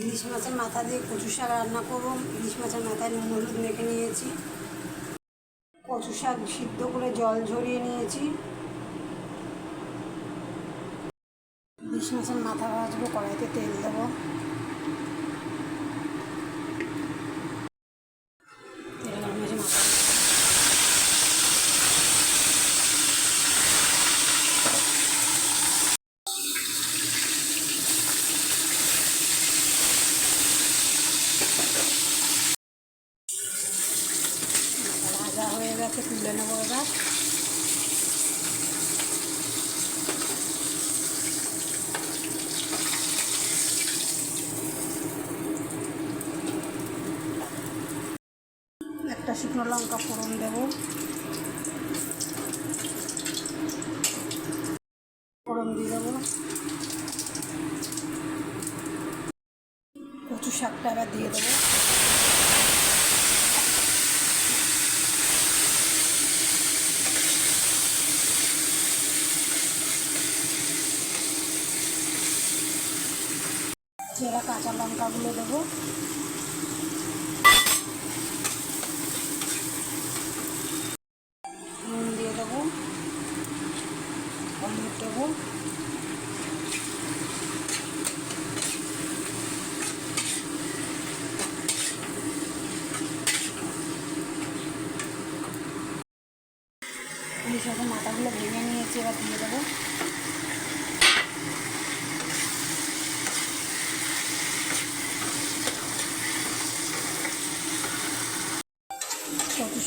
ইলিশ মাছের মাথা দিয়ে কচু শাক রান্না করব ইলিশ মাছের মাথায় নুন হলুদ মেখে নিয়েছি। কচু শাক সিদ্ধ করে জল ঝরিয়ে নিয়েছি। ইলিশ মাছের মাথা ভাজবো, কড়াইতে তেল দেবো তেল গরম হয়েছে মাথা মাথা ভাজা হয়ে গেছে তুলে নেব এবার। একটা শুকনো লঙ্কা ফোড়ন দেবো। ফোড়ন দিয়ে দেবো। কচু শাকটা এবার দিয়ে দেবো। চেরা কাঁচা লঙ্কাগুলো দেবো। নুন দিয়ে দেবো, হলুদ দেবো। সাথে মাথাগুলো ভেঙে নিয়েছি, এবার দিয়ে দেবো।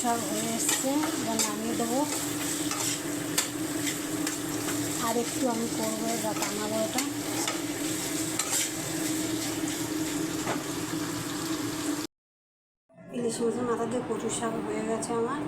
শাক হয়ে এসছে। এবার নামিয়ে দেবো। আর একটু আমি করব এটা বানাবো এটা। ইলিশ মাছের মাথা দিয়ে কচু শাক হয়ে গেছে আমার।